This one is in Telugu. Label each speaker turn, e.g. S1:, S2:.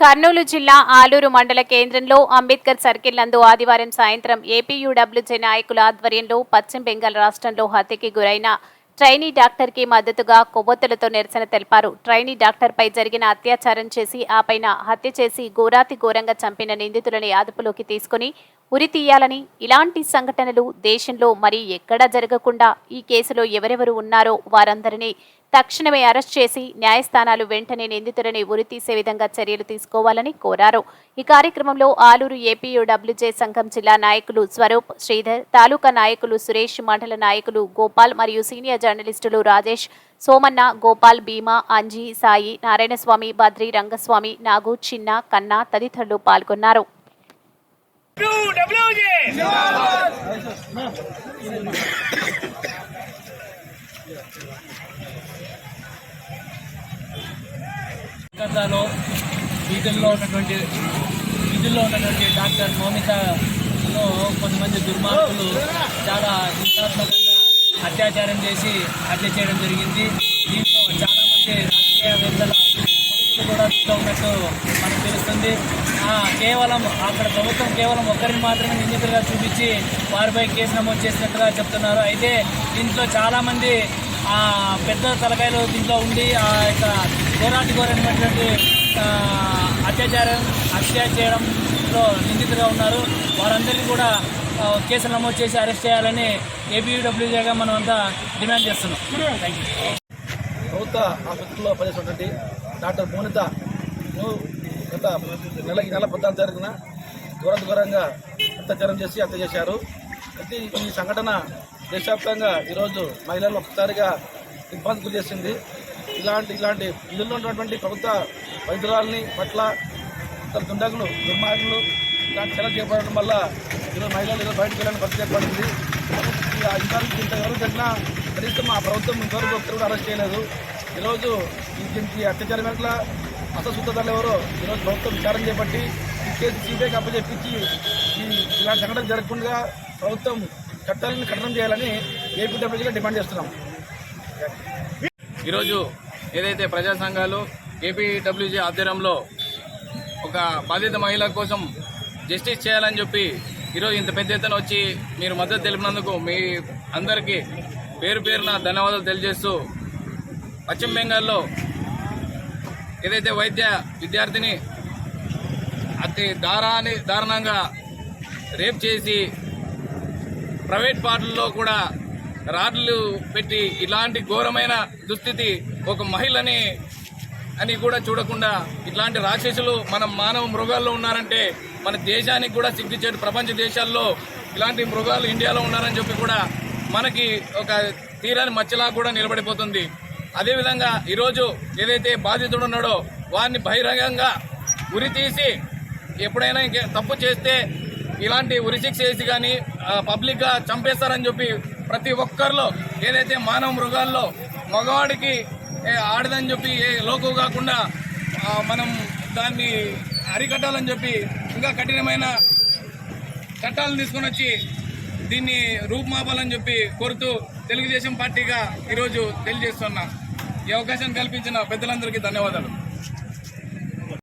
S1: కర్నూలు జిల్లా ఆలూరు మండల కేంద్రంలో అంబేద్కర్ సర్కిల్ నందు ఆదివారం సాయంత్రం ఏపీయూడబ్ల్యూజే నాయకుల ఆధ్వర్యంలో పశ్చిమ బెంగాల్ రాష్ట్రంలో హత్యకి గురైన ట్రైనీ డాక్టర్కి మద్దతుగా కొవ్వొత్తులతో నిరసన తెలిపారు. ట్రైనీ డాక్టర్పై జరిగిన అత్యాచారం చేసి ఆపైన హత్య చేసి ఘోరాతి ఘోరంగా చంపిన నిందితులని అదుపులోకి తీసుకుని ఉరి తీయాలని ఇలాంటి సంఘటనలు దేశంలో మరి ఎక్కడా జరగకుండా ఈ కేసులో ఎవరెవరు ఉన్నారో వారందరినీ తక్షణమే అరెస్ట్ చేసి న్యాయస్థానాలు వెంటనే నిందితులని ఉరి తీసే విధంగా చర్యలు తీసుకోవాలని కోరారు. ఈ కార్యక్రమంలో ఆలూరు ఏపీయూడబ్ల్యూజే సంఘం జిల్లా నాయకులు స్వరూప్ శ్రీధర్ తాలూకా నాయకులు సురేష్ మండల నాయకులు గోపాల్ మరియు సీనియర్ జర్నలిస్టులు రాజేష్ సోమన్న గోపాల్ భీమా అంజీ సాయి నారాయణస్వామి బద్రి రంగస్వామి నాగు చిన్న కన్నా తదితరులు పాల్గొన్నారు.
S2: కలకత్తాలో వీధుల్లో ఉన్నటువంటి వీధుల్లో ఉన్నటువంటి డాక్టర్ మౌమితలో కొంతమంది దుర్మార్గులు చాలా హింసాత్మకంగా అత్యాచారం చేసి హత్య చేయడం జరిగింది. దీంతో చాలామంది రాజకీయవేత్తల కొడుకులు ఉన్నట్టు మనకు తెలుస్తుంది. కేవలం అక్కడ ప్రభుత్వం కేవలం ఒక్కరిని మాత్రమే నిందితులుగా చూపించి వారిపై కేసు నమోదు చేసినట్టుగా చెప్తున్నారు. అయితే దీంట్లో చాలామంది ఆ పెద్ద తలకాయలు దీంట్లో ఉండి ఆ యొక్క ఘోరాటి ఘోరైనటువంటి అత్యాచారం హత్య చేయడంలో నిందితులుగా ఉన్నారు. వారందరినీ కూడా కేసు కేసులు నమోదు చేసి అరెస్ట్ చేయాలని ఏపీడబ్ల్యూజేగా మనం అంతా డిమాండ్ చేస్తున్నాం. థ్యాంక్ యూ
S3: ప్రభుత్వ ఆసుపత్రిలో పనిచేసినటువంటి డాక్టర్ మోనిత గత నెలకి నెల పద్నాలుగు తారీఖున ఘోర ఘోరంగా అత్యాచారం చేసి హత్య చేశారు. అయితే ఈ సంఘటన దేశవ్యాప్తంగా ఈరోజు మహిళలు ఒక్కసారిగా ఇబ్బంది గురి చేసింది. ఇలాంటి ఇలాంటి ఇల్లులో ఉన్నటువంటి ప్రభుత్వ వైద్యురాలని పట్ల ఇతర దుండగులు దుర్మార్గులు ఇలాంటి చర్యలు చేపట్టడం వల్ల ఈరోజు మహిళలు ఈరోజు బయటకు వెళ్ళని పరిస్థితి ఏర్పడింది. ఈ ఇంతవరకు ఇంతవరకు జరిగినా కనీసం మా ప్రభుత్వం ఇంతవరకు ఒకరు కూడా అరెస్ట్ చేయలేదు. ఈరోజు దీనికి అత్యాచారం ఎట్లా అసలు సూత్రధారులు ఎవరో? ఈరోజు ప్రభుత్వం విచారణ చేపట్టి ఈ కేసు సిబిఐకి అప్పచెప్పించి ఈ ఇలాంటి సంఘటన జరగకుండా ప్రభుత్వం చట్టాలను కఠినం చేయాలని ఏపీడబ్ల్యూగా డిమాండ్ చేస్తున్నాం.
S4: ఈరోజు ఏదైతే ప్రజా సంఘాలు ఏపీడబ్ల్యూజీ ఆధ్వర్యంలో ఒక బాధిత మహిళ కోసం జస్టిస్ చేయాలని చెప్పి ఈరోజు ఇంత పెద్ద ఎత్తున వచ్చి మీరు మద్దతు తెలిపినందుకు మీ అందరికీ పేరు పేరున ధన్యవాదాలు తెలియజేస్తూ పశ్చిమ బెంగాల్లో ఏదైతే వైద్య విద్యార్థిని అతి దారాన్ని దారుణంగా రేప్ చేసి ప్రైవేట్ పార్టీల్లో కూడా రాడ్లు పెట్టి ఇలాంటి ఘోరమైన దుస్థితి ఒక మహిళని అని కూడా చూడకుండా ఇట్లాంటి రాక్షసులు మన మానవ మృగాల్లో ఉన్నారంటే మన దేశానికి కూడా సిగ్గుచేటు ప్రపంచ దేశాల్లో ఇలాంటి మృగాలు ఇండియాలో ఉన్నారని చెప్పి కూడా మనకి ఒక తీరాని మచ్చలా కూడా నిలబడిపోతుంది. అదేవిధంగా ఈరోజు ఏదైతే బాధితుడు ఉన్నాడో వారిని బహిరంగంగా ఉరి తీసి ఎప్పుడైనా ఇంకే తప్పు చేస్తే ఇలాంటి ఉరిశిక్ష వేసి కానీ పబ్లిక్గా చంపేస్తారని చెప్పి ప్రతి ఒక్కరిలో ఏదైతే మానవ మృగాల్లో మగవాడికి ఏ, ఆడదని చెప్పి ఏ లోకు కాకుండా మనం దాన్ని అరికట్టాలని చెప్పి ఇంకా కఠినమైన చట్టాలను తీసుకొని వచ్చి దీన్ని రూపుమాపాలని చెప్పి కోరుతూ తెలుగుదేశం పార్టీగా ఈరోజు తెలియజేస్తున్నా ఈ అవకాశం కల్పించిన పెద్దలందరికీ ధన్యవాదాలు.